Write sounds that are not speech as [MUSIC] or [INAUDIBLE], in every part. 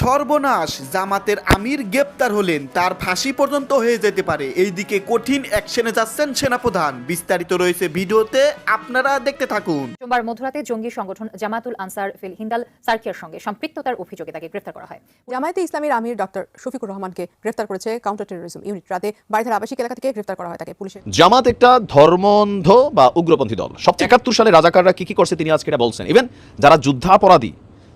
সর্বনাশ জামাতের আমির গ্রেপ্তার হলেন তার ফাঁসি পর্যন্ত হয়ে যেতে পারে। এইদিকে কঠিন অ্যাকশনে যাচ্ছেন সেনাপ্রধান। বিস্তারিত রয়েছে ভিডিওতে আপনারা দেখতে থাকুন। সোমবার মধ্যরাতে জঙ্গি সংগঠন জামাতুল আনসার ফিল হিন্দাল সার্কিয়ার সঙ্গে সম্পৃক্ততার অভিযোগে তাকে গ্রেফতার করা হয়। জামায়াতে ইসলামীর আমির ডক্টর শফিকুর রহমানকে গ্রেফতার করেছে কাউন্টার টেরোরিজম ইউনিট। রাতে বাড়িধারা আবাসিক এলাকা থেকে গ্রেফতার করা হয় তাকে পুলিশের জামাত একটা ধর্মন্ধ বা উগ্রপন্থী দল। সবচেয়ে একাত্তর সালে রাজাকাররা কি কি করছে তিনি আজকে এটা বলছেন। ইভেন যারা যুদ্ধাপরাধী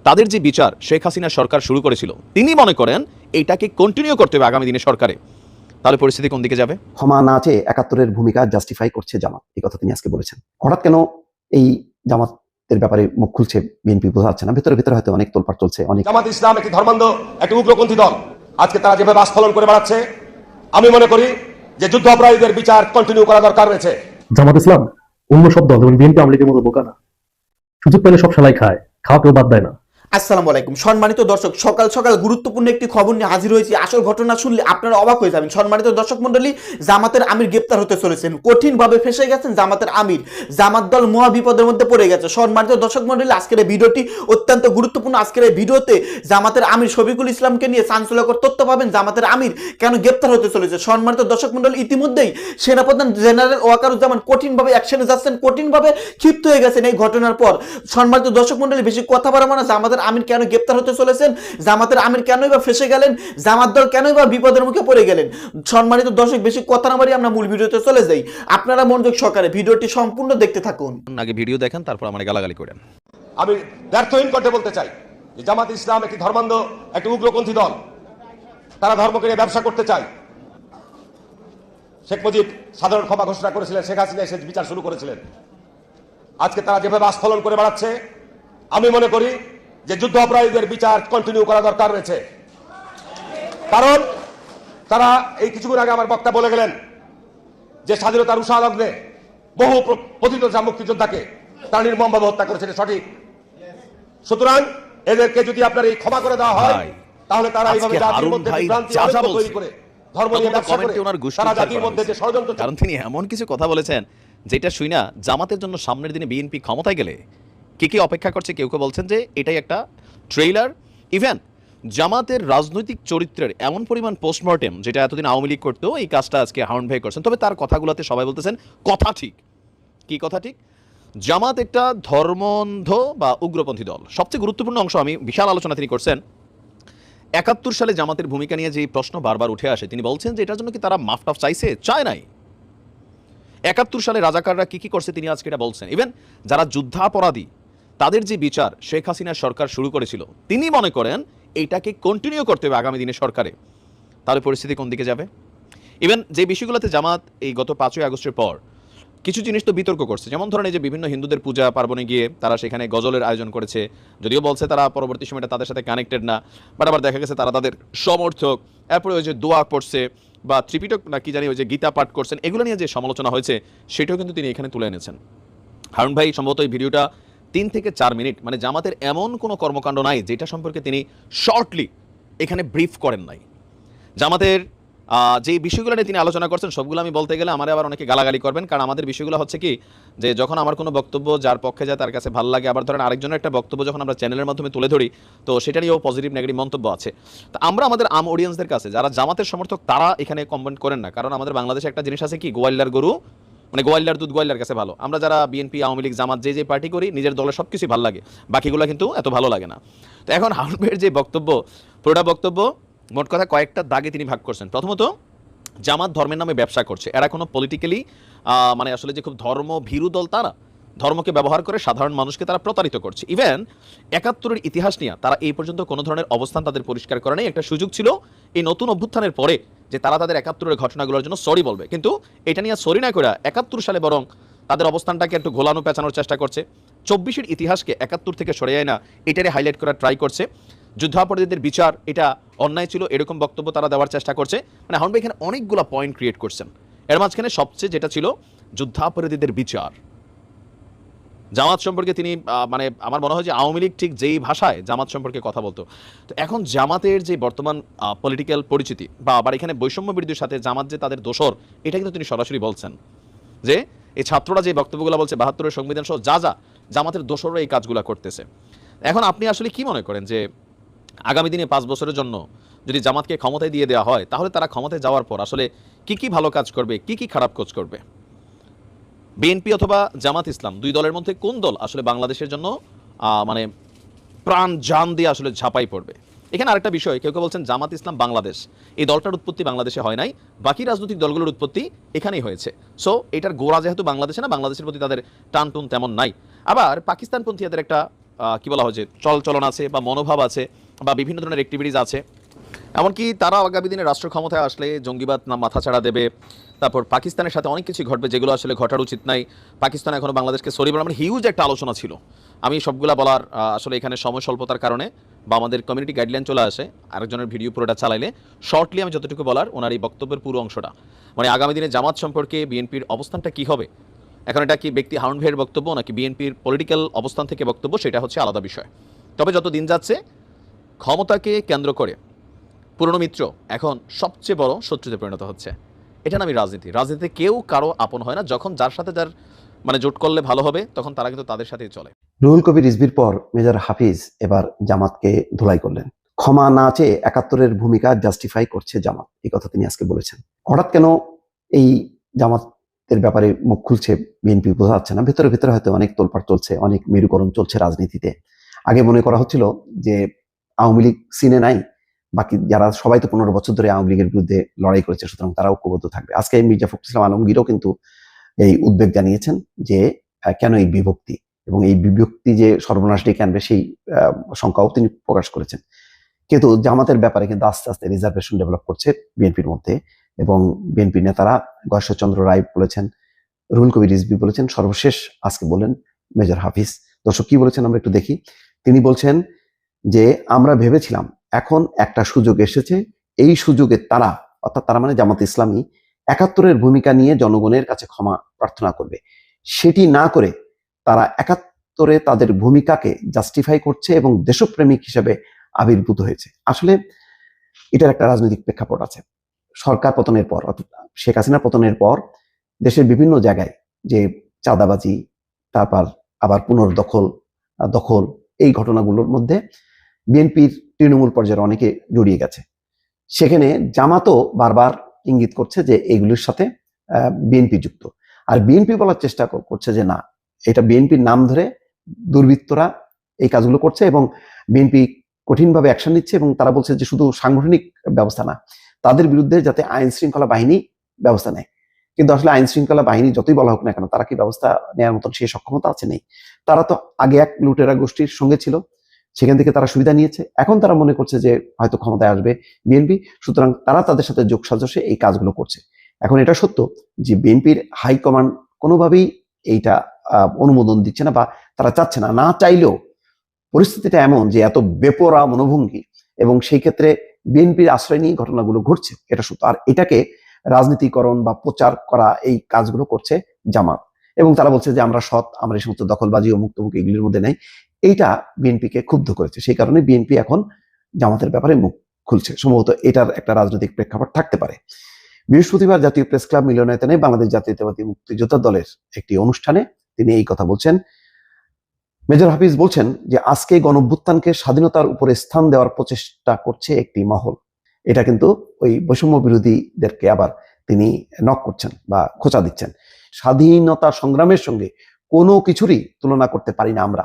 তাদের যে বিচার শেখ হাসিনা সরকার শুরু করেছিল তিনি মনে করেন এইটাকে কন্টিনিউ করতে হবে আগামী দিনে সরকারে। তাহলে পরিস্থিতি কোন দিকে যাবে? ক্ষমা না চেয়ে একাত্তরের ভূমিকা জাস্টিফাই করছে জামাত এই কথা তিনি আজকে বলেছেন। হঠাৎ কেন এই জামাতের ব্যাপারে মুখ খুলছে বিএনপি বোঝা যাচ্ছে না ভেতরে ভেতরে হয়তো অনেক তোলপাড় চলছে অনেক জামাত ইসলাম একটি ধর্মান্ধ একটি উগ্রপন্থী দল। আজকে তারা যেভাবে আস্ফলন করে বেড়াচ্ছে আমি মনে করি যে যুদ্ধ অপরাধীদের বিচার কন্টিনিউ করা দরকার রয়েছে। জামাত ইসলাম অন্য সব দল যেমন বিএনপি আমলিগের মতো বোকা না। সুযোগ পেলে সব সালাই খায় খাওয়া কেউ বাদ দেয় না। আসসালামু আলাইকুম। সম্মানিত দর্শক, সকাল সকাল গুরুত্বপূর্ণ একটি খবর নিয়ে হাজির হয়েছি। আসল ঘটনা শুনলে আপনারা অবাক হয়ে যাবেন। সম্মানিত দর্শক মন্ডলী জামাতের আমির গ্রেপ্তার হতে চলেছেন। কঠিনভাবে ফেসে গেছেন জামাতের আমির। জামাত দল মহা বিপদের মধ্যে পড়ে গেছে। সম্মানিত দর্শক মন্ডলী আজকের এই ভিডিওটি অত্যন্ত গুরুত্বপূর্ণ। আজকের এই ভিডিওতে জামাতের আমির শফিকুল ইসলামকে নিয়ে চাঞ্চল্যকর তথ্য পাবেন জামাতের আমির কেন গ্রেপ্তার হতে চলেছে। সম্মানিত দর্শক মন্ডলী ইতিমধ্যেই সেনাপ্রধান জেনারেল ওয়াকারুজ্জামান কঠিনভাবে অ্যাকশনে যাচ্ছেন, কঠিনভাবে ক্ষিপ্ত হয়ে গেছেন এই ঘটনার পর। সম্মানিত দর্শক মন্ডলী বেশি কথা বাড়াবো না। জামাতের আমির কেন গ্রেপ্তার হতে চলেছেন? জামাতের আমির কেনই বা ফেসে গেলেন? জামাত দল কেনই বা বিপদের মুখে পড়ে গেলেন? সম্মানিত দর্শক বেশি কথা না বাড়িয়ে আমরা মূল ভিডিওতে চলে যাই। আপনারা মনোযোগ সহকারে ভিডিওটি সম্পূর্ণ দেখতে থাকুন। আগে ভিডিও দেখেন তারপর আমার গালাগালি করেন। আমি ব্যর্থহীন করতে বলতে চাই যে জামাত ইসলাম একটি ধর্মান্ধ একটি উগ্রপন্থী দল। তারা ধর্মকে নিয়ে ব্যবসা করতে চায়। শেখ মুজিব সাধারণ ক্ষমা ঘোষণা করেছিলেন শেখ হাসিনা এসে বিচার শুরু করেছিলেন। আজকে তারা যেভাবে আস্ফলন করে বেড়াচ্ছে আমি মনে করি যে যুদ্ধ অপরাধীদের বিচার কন্টিনিউ করা দরকার রয়েছে। কারণ তারা এই কিছুক্ষণ আগে আমার বক্তা বলে গেলেন যে স্বাধীনতার উষা লগ্নে বহু পতিত মুক্তিযোদ্ধাকে তারা নির্মমভাবে হত্যা করেছে এটা সঠিক। সুতরাং এদেরকে যদি আপনার এই ক্ষমা করে দেওয়া হয় তাহলে তারা এইভাবে জাতির মধ্যে বিভ্রান্তি তৈরি করে ধর্ম নিয়ে ব্যবসা করে কমেন্টে ওনার গোষ্ঠী তারা জাতির মধ্যে যে ষড়যন্ত্র কারণ তিনি এমন কিছু কথা বলেছেন যেটা শুই না জামাতের জন্য সামনের দিনে বিএনপি ক্ষমতায় গেলে কি কি অপেক্ষা করছে, কেউ কেউ বলছেন যে এটাই একটা ট্রেইলার ইভেন জামাতের রাজনৈতিক চরিত্রের এমন পরিমাণ পোস্টমর্টেম যেটা এতদিন আওয়ামী লীগ করতো, এই কাজটা আজকে হাউন্ড ভাই করছেন। তবে তার কথাগুলোতে সবাই বলতেছেন, কথা ঠিক। কি কথা ঠিক? জামাত একটা ধর্মন্ধ বা উগ্রপন্থী দল। সবচেয়ে গুরুত্বপূর্ণ অংশ আমি বিশাল আলোচনা তিনি করছেন। একাত্তর সালে জামাতের ভূমিকা নিয়ে যে প্রশ্ন বারবার উঠে আসে, তিনি বলছেন যে এটার জন্য কি তারা মাফ টাফ চাইছে? চায় নাই। একাত্তর সালে রাজাকাররা কি কি করছে তিনি আজকে এটা বলছেন। ইভেন যারা যুদ্ধাপরাধী তাদের যে বিচার শেখ হাসিনা সরকার শুরু করেছিল, তিনি মনে করেন এইটাকে কন্টিনিউ করতে হবে আগামী দিনে সরকারে। তাহলে পরিস্থিতি কোন দিকে যাবে? ইভেন যে বিষয়গুলোতে জামাত এই গত পাঁচই আগস্টের পর কিছু জিনিস তো বিতর্ক করছে। যেমন ধরেন যে বিভিন্ন হিন্দুদের পূজা পার্বণে গিয়ে তারা সেখানে গজলের আয়োজন করেছে। যদিও বলছে তারা পরবর্তী সময়টা তাদের সাথে কানেক্টেড না বাট আবার দেখা গেছে তারা তাদের সমর্থক। এরপরে ওই যে দোয়া পড়ছে বা ত্রিপিটক না কি জানি ওই যে গীতা পাঠ করছেন, এগুলো নিয়ে যে সমালোচনা হয়েছে, সেটাও কিন্তু তিনি এখানে তুলে এনেছেন। হারুন ভাই, সম্ভবত এই ভিডিওটা তিন থেকে চার মিনিট মানে জামাতের এমন কোনো কর্মকাণ্ড নাই যেটা সম্পর্কে তিনি শর্টলি এখানে ব্রিফ করেন নাই। জামাতের যে বিষয়গুলো নিয়ে তিনি আলোচনা করছেন, সবগুলো আমি বলতে গেলে আমার আবার অনেকে গালাগালি করবেন। কারণ আমাদের বিষয়গুলো হচ্ছে কি, যে যখন আমার কোনো বক্তব্য যার পক্ষে যায় তার কাছে ভালো লাগে, আবার ধরেন আরেকজনের একটা বক্তব্য যখন আমরা চ্যানেলের মাধ্যমে তুলে ধরি, তো সেটা নিয়েও পজিটিভ নেগেটিভ মন্তব্য আছে। তো আমরা আমাদের আম অডিয়েন্সদের কাছে, যারা জামাতের সমর্থক, তারা এখানে কমেন্ট করেন না। কারণ আমাদের বাংলাদেশে একটা জিনিস আছে কি গোয়াল্লার গরু মানে গোয়াল্লার দুধ গোয়াল্লার কাছে ভালো। আমরা যারা বিএনপি, আওয়ামী লীগ, জামাত যে যে পার্টি করি, নিজের দলের সব কিছুই ভালো লাগে। বাকিগুলো কিন্তু এত ভালো লাগে না। তো এখন ভাইয়ের যে বক্তব্য, পুরোটা বক্তব্য, মোট কথা কয়েকটা দাগে তিনি ভাগ করছেন। প্রথমত, জামাত ধর্মের নামে ব্যবসা করছে। এরা কোনো পলিটিক্যালি মানে আসলে যে খুব ধর্ম ভীরু দল তারা, ধর্মকে ব্যবহার করে সাধারণ মানুষকে তারা প্রতারিত করছে। ইভেন একাত্তরের ইতিহাস নিয়ে তারা এই পর্যন্ত কোনো ধরনের অবস্থান তাদের পরিষ্কার করে নেই। একটা সুযোগ ছিল এই নতুন অভ্যুত্থানের পরে যে তারা তাদের একাত্তরের ঘটনাগুলোর জন্য সরি বলবে। কিন্তু এটা নিয়ে সরি না করে একাত্তর সালে বরং তাদের অবস্থানটাকে একটু ঘোলানো পেঁচানোর চেষ্টা করছে। চব্বিশের ইতিহাসকে একাত্তর থেকে সরে যায় না এটারে হাইলাইট করার ট্রাই করছে। যুদ্ধাপরাধীদের বিচার, এটা অন্যায় ছিল এরকম বক্তব্য তারা দেওয়ার চেষ্টা করছে। মানে হাউন ভাই এখানে অনেকগুলো পয়েন্ট ক্রিয়েট করছেন। এর মাঝখানে সবচেয়ে যেটা ছিল যুদ্ধাপরাধীদের বিচার। জামাত সম্পর্কে তিনি মানে আমার মনে হয় যে আওয়ামী লীগ ঠিক যেই ভাষায় জামাত সম্পর্কে কথা বলতো। তো এখন জামাতের যে বর্তমান পলিটিক্যাল পরিচিতি বা আবার এখানে বৈষম্য বিরোধীর সাথে জামাত যে তাদের দোষর, এটা কিন্তু তিনি সরাসরি বলছেন। যে এই ছাত্ররা যে বক্তব্যগুলো বলছে, বাহাত্তরের সংবিধান সহ যা যা, জামাতের দোষররা এই কাজগুলো করতেছে। এখন আপনি আসলে কি মনে করেন যে আগামী দিনে পাঁচ বছরের জন্য যদি জামাতকে ক্ষমতায় দিয়ে দেওয়া হয়, তাহলে তারা ক্ষমতায় যাওয়ার পর আসলে কি কি ভালো কাজ করবে, কি কি খারাপ কাজ করবে? বিএনপি অথবা জামাত ইসলাম, দুই দলের মধ্যে কোন দল আসলে বাংলাদেশের জন্য মানে প্রাণ জান দিয়ে আসলে ঝাঁপাই পড়বে? এখানে আরেকটা বিষয়, কেউ কেউ বলছেন জামাত ইসলাম বাংলাদেশ। এই দলটার উৎপত্তি বাংলাদেশে হয় নাই, বাকি রাজনৈতিক দলগুলোর উৎপত্তি এখানেই হয়েছে। সো এটার গোড়া যেহেতু বাংলাদেশে না, বাংলাদেশের প্রতি তাদের টান টুন তেমন নাই। আবার পাকিস্তানপন্থীদের একটা কি বলা হয় যে চল চলন আছে বা মনোভাব আছে বা বিভিন্ন ধরনের অ্যাক্টিভিটিস আছে। এমনকি তারা আগামী দিনে রাষ্ট্র ক্ষমতায় আসলে জঙ্গিবাদ না মাথাছাড়া দেবে তারপর পাকিস্তানের সাথে অনেক কিছু ঘটবে যেগুলো আসলে ঘটার উচিত নাই। পাকিস্তান এখনও বাংলাদেশকে সরি বলা মানে হিউজ একটা আলোচনা ছিল। আমি সবগুলা বলার আসলে এখানে সময় স্বল্পতার কারণে বা আমাদের কমিউনিটি গাইডলাইন চলে আসে, আরেকজনের ভিডিও পুরোটা চালাইলে শর্টলি আমি যতটুকু বলার ওনার এই বক্তব্যের পুরো অংশটা। মানে আগামী দিনে জামাত সম্পর্কে বিএনপির অবস্থানটা কি হবে? এখন এটা কি ব্যক্তি হারুন ভাইয়ের বক্তব্য নাকি বিএনপির পলিটিক্যাল অবস্থান থেকে বক্তব্য, সেটা হচ্ছে আলাদা বিষয়। তবে যত দিন যাচ্ছে, ক্ষমতাকে কেন্দ্র করে পুরনো মিত্র এখন সবচেয়ে বড় শত্রুতে পরিণত হচ্ছে। এটা নামই রাজনীতি। রাজনীতিতে কেউ কারও আপন হয় না। যখন যার সাথে যার মানে জোট করলে ভালো হবে, তখন তারা কিন্তু তাদের সাথেই চলে। রুহুল কবির রিজবির পর মেজর হাফিজ এবার জামাতকে ধুলাই করলেন। ক্ষমা না চেয়ে একাত্তরের ভূমিকা জাস্টিফাই করছে জামাত। এই কথা তিনি আজকে বলেছেন। হঠাৎ কেন এই জামাতের ব্যাপারে মুখ খুলছে বিএনপি বোঝা যাচ্ছে না। ভেতরে ভেতরে হয়তো অনেক তোলপাড় চলছে, অনেক মেরুকরণ চলছে রাজনীতিতে। আগে মনে করা হচ্ছিল যে আওয়ামী লীগ সিনে নাই বাকি যারা সবাই তো পনেরো বছর ধরে আওয়ামী লীগের বিরুদ্ধে লড়াই করেছে, সুতরাং তারা ঐক্যবদ্ধ থাকবে। আজকে মির্জা ফখরুল ইসলাম আলমগীরও কিন্তু এই উদ্বেগ জানিয়েছেন যে কেন এই বিভক্তি? এবং এই বিভক্তি যে সর্বনাশ ডেকে আনবে সেই শঙ্কাও তিনি প্রকাশ করেছেন। কিন্তু জামাতের ব্যাপারে কিন্তু আস্তে আস্তে রিজার্ভেশন ডেভেলপ করছে বিএনপির মধ্যে। এবং বিএনপি নেতারা গয়েশ্বরচন্দ্র রায় বলেছেন, রুহুল কবির রিজভি বলেছেন, সর্বশেষ আজকে বলেন মেজর হাফিজ। দর্শক কি বলেছেন আমরা একটু দেখি। তিনি বলছেন যে, আমরা ভেবেছিলাম এখন একটা সুযোগ এসেছে। এই সুযোগে তারা, অর্থাৎ তারা মানে জামাত ইসলামী, একাত্তরের ভূমিকা নিয়ে জনগণের কাছে ক্ষমা প্রার্থনা করবে। সেটি না করে তারা একাত্তরে তাদের ভূমিকাকে জাস্টিফাই করছে এবং দেশপ্রেমিক হিসেবে আবির্ভূত হয়েছে। আসলে এটার একটা রাজনৈতিক প্রেক্ষাপট আছে। সরকার পতনের পর, অর্থাৎ শেখ হাসিনা পতনের পর, দেশের বিভিন্ন জায়গায় যে চাঁদাবাজি, তারপর আবার পুনর্দখল দখল, এই ঘটনাগুলোর মধ্যে বিএনপির তৃণমূল পর্যায়ের অনেকে জড়িয়ে গেছে। সেখানে জামাতও বারবার ইঙ্গিত করছে যে এগুলির সাথে বিএনপি যুক্ত। আর বিএনপি বলার চেষ্টা করছে যে না, এটা বিএনপির নাম ধরে দুর্বৃত্তরা এই কাজগুলো করছে এবং বিএনপি কঠিনভাবে অ্যাকশন নিচ্ছে এবং তারা বলছে যে শুধু সাংগঠনিক ব্যবস্থা না, তাদের বিরুদ্ধে যাতে আইন শৃঙ্খলা বাহিনী ব্যবস্থা নেয়। কিন্তু আসলে আইন শৃঙ্খলা বাহিনী যতই বলা হোক না কেন, তারা কি ব্যবস্থা নেওয়ার মতন সেই সক্ষমতা আছে নেই। তারা তো আগে এক লুটেরা গোষ্ঠীর সঙ্গে ছিল সেখান থেকে তারা সুবিধা নিয়েছে। এখন তারা মনে করছে যে হয়তো ক্ষমতায় আসবে বিএনপি, সুতরাং তারা তাদের সাথে যোগ সাজসে এই কাজগুলো করছে। এখন এটা সত্য যে বিএনপির হাইকমান্ড কোনোভাবেই এইটা অনুমোদন দিচ্ছে না বা তারা চাচ্ছে না। না চাইলেও পরিস্থিতিটা এমন যে এত বেপরা মনোভঙ্গি এবং সেই ক্ষেত্রে বিএনপির আশ্রয় নিয়ে ঘটনাগুলো ঘটছে, এটা সত্য। আর এটাকে রাজনীতিকরণ বা প্রচার করা এই কাজগুলো করছে জামাত। এবং তারা বলছে যে আমরা সৎ, আমরা এই সমস্ত দখলবাজি ও মুক্তমুখী এগুলির মধ্যে নেই। এইটা বিএনপিকে ক্ষুব্ধ করেছে। সেই কারণে বিএনপি এখন জামাতের ব্যাপারে মুখ খুলছে। সম্ভবত এটার একটা রাজনৈতিক প্রেক্ষাপট থাকতে পারে। বৃহস্পতিবার জাতীয় প্রেস ক্লাব মিলনায়তনে বাংলাদেশ জাতীয়তাবাদী মুক্তিযোদ্ধা দলের একটি অনুষ্ঠানে তিনি এই কথা বলছেন। মেজর হাফিজ বলছেন যে, আজকে গণভ্যুত্থানকে স্বাধীনতার উপরে স্থান দেওয়ার প্রচেষ্টা করছে একটি মহল। এটা কিন্তু ওই বৈষম্য বিরোধীদেরকে আবার তিনি নক করছেন বা খোঁচা দিচ্ছেন। স্বাধীনতা সংগ্রামের সঙ্গে কোনো কিছুরই তুলনা করতে পারি না আমরা।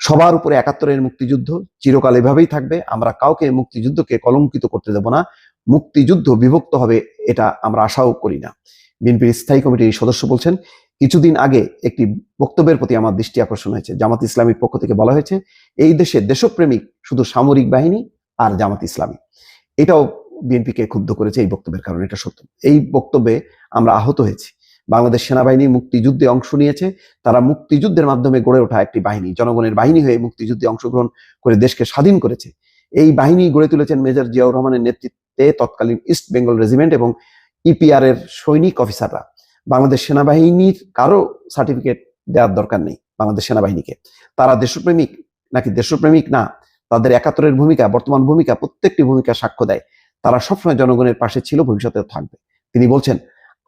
সবার উপরে একাত্তরের মুক্তিযুদ্ধ চিরকাল এভাবেই থাকবে। আমরা কাউকে মুক্তিযুদ্ধকে কলঙ্কিত করতে দেব না। মুক্তিযুদ্ধ বিভক্ত হবে এটা আমরা আশাও করি না। বিএনপির স্থায়ী কমিটির সদস্য বলছেন, কিছুদিন আগে একটি বক্তব্যের প্রতি আমার দৃষ্টি আকর্ষণ হয়েছে। জামাত ইসলামীর পক্ষ থেকে বলা হয়েছে, এই দেশে দেশপ্রেমিক শুধু সামরিক বাহিনী আর জামাত ইসলামী। এটাও বিএনপিকে ক্ষুব্ধ করেছে এই বক্তব্যের কারণে, এটা সত্য। এই বক্তব্যে আমরা আহত হয়েছি। বাংলাদেশ সেনাবাহিনী মুক্তিযুদ্ধে অংশ নিয়েছে। তারা মুক্তিযুদ্ধের মাধ্যমে গড়ে ওঠা একটি বাহিনী। জনগণের বাহিনী হয়ে মুক্তিযুদ্ধে অংশগ্রহণ করে দেশকে স্বাধীন করেছে। এই বাহিনী গড়ে তুলেছেন মেজর জিয়াউর রহমানের নেতৃত্বে তৎকালীন ইস্ট বেঙ্গল রেজিমেন্ট এবং ইপিআর এর সৈনিক অফিসাররা। বাংলাদেশ সেনাবাহিনীর কারও সার্টিফিকেট দেওয়ার দরকার নেই বাংলাদেশ সেনাবাহিনীকে। তারা দেশপ্রেমিক নাকি দেশপ্রেমিক না, তাদের একাত্তরের ভূমিকা, বর্তমান ভূমিকা, প্রত্যেকটি ভূমিকা সাক্ষ্য দেয়। তারা সবসময় জনগণের পাশে ছিল ভবিষ্যতে থাকবে। তিনি বলছেন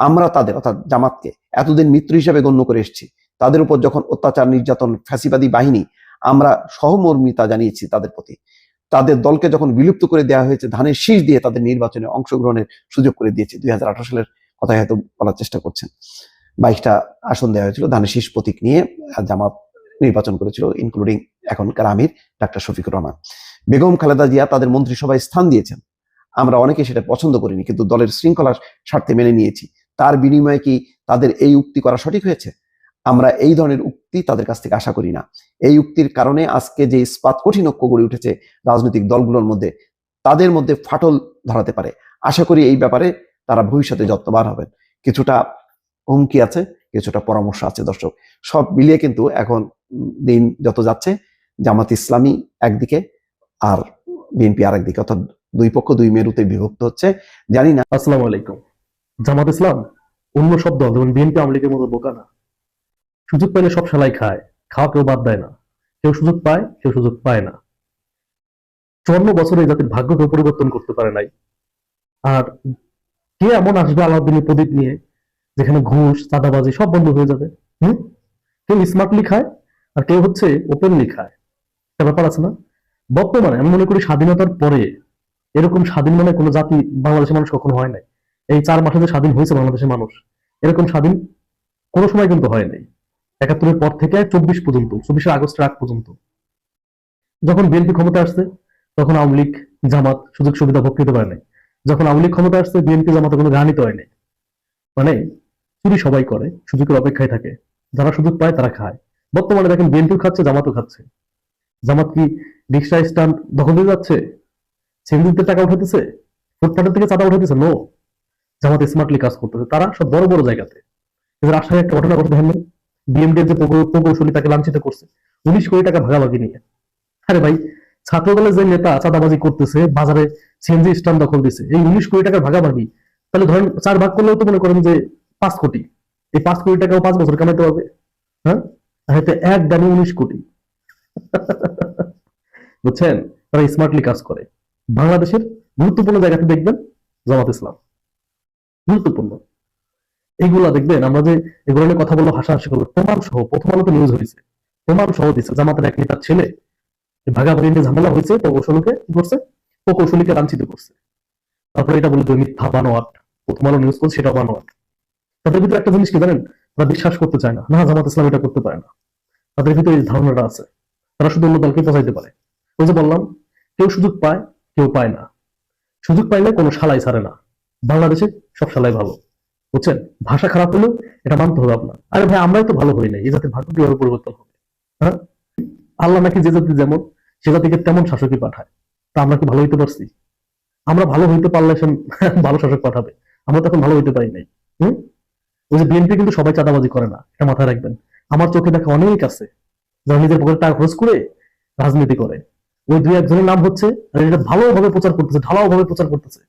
আমরা তাদের, অর্থাৎ জামাতকে এতদিন মিত্র হিসেবে গণ্য করে এসেছি, তাদের উপর যখন অত্যাচার, নির্যাতন, ফ্যাসিবাদী বাহিনী, আমরা সহমর্মিতা জানিয়েছি তাদের প্রতি। তাদের দলকে যখন বিলুপ্ত করে দেওয়া হয়েছে, ধানের শীষ দিয়ে তাদের নির্বাচনে অংশগ্রহণের সুযোগ করে দিয়েছে, দুই সালের কথা হয়তো বলার চেষ্টা করছেন। বাইশটা আসন দেওয়া হয়েছিল, ধানের শীষ প্রতীক নিয়ে জামাত নির্বাচন করেছিল ইনক্লুডিং এখনকার আমির ডাক্তার শফিকুর রহমান। বেগম খালেদা জিয়া তাদের মন্ত্রিসভায় স্থান দিয়েছেন। আমরা অনেকে সেটা পছন্দ করিনি, কিন্তু দলের শৃঙ্খলার স্বার্থে মেনে নিয়েছি। তার বিনিময়ে কি তাদের এই উক্তি করা সঠিক হয়েছে? আমরা এই ধরনের উক্তি তাদের কাছ থেকে আশা করি না। এই উক্তির কারণে আজকে যে ইস্পাত কঠিন ঐক্য গড়ে উঠেছে রাজনৈতিক দলগুলোর মধ্যে, তাদের মধ্যে ফাটল ধরাতে পারে। আশা করি এই ব্যাপারে তারা ভবিষ্যতে যত্নবান হবেন। কিছুটা হুমকি আছে, কিছুটা পরামর্শ আছে দর্শক। সব মিলিয়ে কিন্তু এখন দিন যত যাচ্ছে, জামাত ইসলামী একদিকে আর বিএনপি আর একদিকে অর্থাৎ দুই পক্ষ দুই মেরুতে বিভক্ত হচ্ছে। জানি না আসসালামু আলাইকুম। জামাত ইসলাম, অন্য সব দল, যেমন বিএনপি, আওয়ামী লীগের মতো বোকা না। সুযোগ পেলে সব সেলাই খায়, খাওয়া কেউ বাদ দেয় না। কেউ সুযোগ পায়, কেউ সুযোগ পায় না। চুয়ান্ন বছরে জাতির ভাগ্য কেউ পরিবর্তন করতে পারে নাই। আর কে এমন আসবে আলাউদ্দিনের প্রদীপ নিয়ে, যেখানে ঘুষ, চাঁদাবাজি সব বন্ধ হয়ে যাবে? হম? কেউ স্মার্টলি খায়, আর কেউ হচ্ছে ওপেনলি খায়। একটা ব্যাপার আছে না? বর্তমানে আমি মনে করি স্বাধীনতার পরে এরকম স্বাধীন মানে কোনো জাতি বাংলাদেশের মানুষ কখনো হয় নাই। এই চার মাসে যে স্বাধীন হয়েছে বাংলাদেশের মানুষ, এরকম স্বাধীন কোনো সময় কিন্তু হয় নাই একাত্তরের পর থেকে চব্বিশ পর্যন্ত, চব্বিশে আগস্টের আগ পর্যন্ত। যখন বিএনপি ক্ষমতা আসছে, তখন আওয়ামী লীগ, জামাত সুযোগ সুবিধা ভোগ নিতে পারে নাই যখন আওয়ামী লীগ ক্ষমতা আসছে, বিএনপি জামাতে কোনো গানিত হয় নাই মানে চুরি সবাই করে, সুযোগের অপেক্ষায় থাকে। যারা সুযোগ পায়, তারা খায়। বর্তমানে দেখেন বিএনপিও খাচ্ছে, জামাতও খাচ্ছে। জামাত কি রিক্সা স্ট্যান্ড দখল দিয়ে যাচ্ছে? সেন্দিতে টাকা উঠাতেছে ফুটপাথের থেকে চাঁদা উঠাতেছে নো জামাত স্মার্টলি কাজ করতেছে, তারা সব বড় বড় জায়গাতে। আশায় একটা ঘটনা করতে হেন বিএমডির যে প্রকৌশলী তাকে লাঞ্ছিত করছে, উনিশ কোটি টাকা ভাগাভাগি নিয়ে। আরে ভাই ছাত্র দলের যে নেতা চাঁদাবাজি করতেছে, বাজারে সিএনজি স্ট্যান্ড দখল দিছে, এই উনিশ কোটি টাকার ভাগাভাগি, তাহলে ধরেন চার ভাগ করলেও তো মনে করেন যে পাঁচ কোটি, এই পাঁচ কোটি টাকাও পাঁচ বছর কামাইতে পারবে হ্যাঁ? এতে এক দামে উনিশ কোটি। [LAUGHS] বুঝছেন? তারা স্মার্টলি কাজ করে। বাংলাদেশের গুরুত্বপূর্ণ জায়গাতে দেখবেন জামাত ইসলাম। গুরুত্বপূর্ণ। এইগুলা দেখবেন আমরা যে এগুলো নিয়ে কথা বলব, হাসাহাসি করব প্রমাণ সহ, প্রথম আলোতে নিউজ হয়েছে প্রমাণ সহ দিচ্ছে জামাতের এক নেতার ছেলে ভাগাভাগি নিয়ে ঝামেলা হয়েছে প্রকৌশলীকে কি করছে? প্রকৌশলীকে লাঞ্ছিত করছে। তারপরে এটা বলে মিথ্যা বানোয়াট, প্রথম আলো নিউজ করছে, সেটাও বানোয়াট। তাদের ভিতরে একটা জিনিস কি জানেন? তারা বিশ্বাস করতে চায় না। না, জামাত ইসলাম এটা করতে পারে না। তাদের ভিতরে এই ধারণাটা আছে। তারা শুধু অন্য দলকে পচাইতে পারে। ওই যে বললাম, কেউ সুযোগ পায়, কেউ পায় না। সুযোগ পাইলে কোনো শালাই ছাড়ে না। বাংলাদেশে সব শালাই ভালো। বুঝছেন? ভাষা খারাপ হলেও এটা মানতে হবে আপনার। আরে ভাই, আমরাই তো ভালো হই নাই এই জাতির ভাগ্য কীভাবে পরিবর্তন হবে? হ্যাঁ? আল্লাহ নাকি যে জাতি যেমন, সে জাতিকে তেমন শাসকই পাঠায়। তা আমরা কি ভালো হইতে পারছি? আমরা ভালো হইতে পারলে সে [LAUGHS] ভালো শাসক পাঠাবে। আমরা তখন ভালো হইতে পারি নাই। হম? ওই যে বিএনপি কিন্তু সবাই চাঁদাবাজি করে না, এটা মাথায় রাখবেন। আমার চোখে দেখা অনেক আছে, যারা নিজের পকেটে টাকা খরচ করে রাজনীতি করে। ওই দুই একজনের নাম হচ্ছে আর এটা ভালোভাবে প্রচার করতেছে ঢালাও ভাবে প্রচার করতেছে।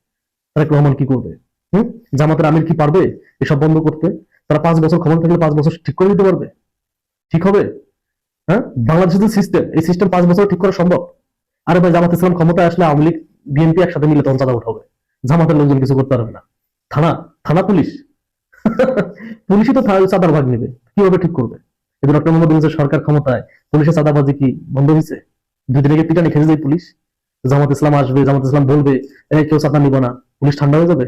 তারেক রহমান কি করবে? হম? জামাতের আমির কি পারবে এসব বন্ধ করতে? তারা পাঁচ বছর ক্ষমতা থাকলে পাঁচ বছর ঠিক করে দিতে পারবে? ঠিক হবে? হ্যাঁ? বাংলাদেশের সিস্টেম এই সিস্টেম পাঁচ বছর ঠিক করা সম্ভব? আরে ভাই, জামাত ইসলাম ক্ষমতায় আসলে আওয়ামী লীগ, বিএনপি একসাথে মিলে তখন চাঁদা উঠাবে। জামাতের লোকজন কিছু করতে পারবে না। থানা থানা পুলিশ। [LAUGHS] পুলিশই তো চাঁদার ভাগ নেবে। কীভাবে ঠিক করবে? এই ডক্টর মোহাম্মদ ইউনূসের সরকার ক্ষমতায় পুলিশের চাঁদাবাজি কি বন্ধ হয়েছে? দুই দিনে কি পিটানি খেতে যায় পুলিশ। জামাত ইসলাম আসবে, জামাত ইসলাম বলবে কেউ চাঁদা নিব না। পুলিশ ঠান্ডা হয়ে যাবে?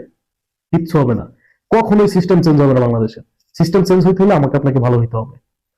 কিচ্ছু হবে না। কখনোই সিস্টেম চেঞ্জ হবে না বাংলাদেশে। সিস্টেম চেঞ্জ হইতে হলে আমাকে আপনাকে ভালো হইতে হবে।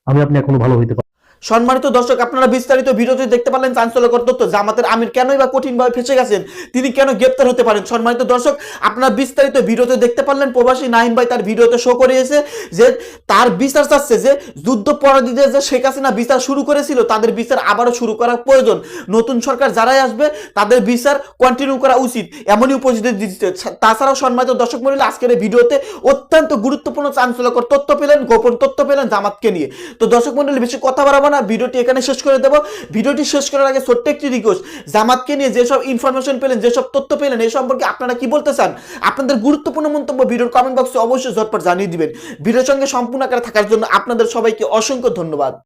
আমি আপনি এখনও ভালো হইতে পারি সম্মানিত দর্শক, আপনারা বিস্তারিত ভিডিওতে দেখতে পারলেন চাঞ্চল্যকর তথ্য। জামাতের আমির কেনই বা কঠিনভাবে ফেসে গেছেন, তিনি কেন গ্রেপ্তার হতে পারেন? সম্মানিত দর্শক, আপনারা বিস্তারিত ভিডিওতে দেখতে পারলেন, প্রবাসী নাইম ভাই তার ভিডিওতে শো করিয়েছে যে তার বিচার চাচ্ছে যে যুদ্ধপরাধীদের যে শেখ হাসিনা বিচার শুরু করেছিল, তাদের বিচার আবারও শুরু করা প্রয়োজন। নতুন সরকার যারাই আসবে, তাদের বিচার কন্টিনিউ করা উচিত, এমনই উপস্থিতি দিচ্ছে তাছাড়াও সম্মানিত দর্শক মন্ডলী, আজকের এই ভিডিওতে অত্যন্ত গুরুত্বপূর্ণ, চাঞ্চল্যকর তথ্য পেলেন, গোপন তথ্য পেলেন জামাতকে নিয়ে। তো দর্শক মন্ডলী, বেশি কথা বাড়াবো না, ভিডিওটি এখানে শেষ করে দেবো। ভিডিওটি শেষ করার আগে ছোট্ট একটি রিকোয়েস্ট জামাতকে নিয়ে যেসব ইনফরমেশন পেলেন, যেসব তথ্য পেলেন, এ সম্পর্কে আপনারা কি বলতে চান, আপনাদের গুরুত্বপূর্ণ মন্তব্য ভিডিওর কমেন্ট বক্সে অবশ্যই ঝটপট জানিয়ে দিবেন। ভিডিওর সঙ্গে সম্পূর্ণ আকারে থাকার জন্য আপনাদের সবাইকে অসংখ্য ধন্যবাদ।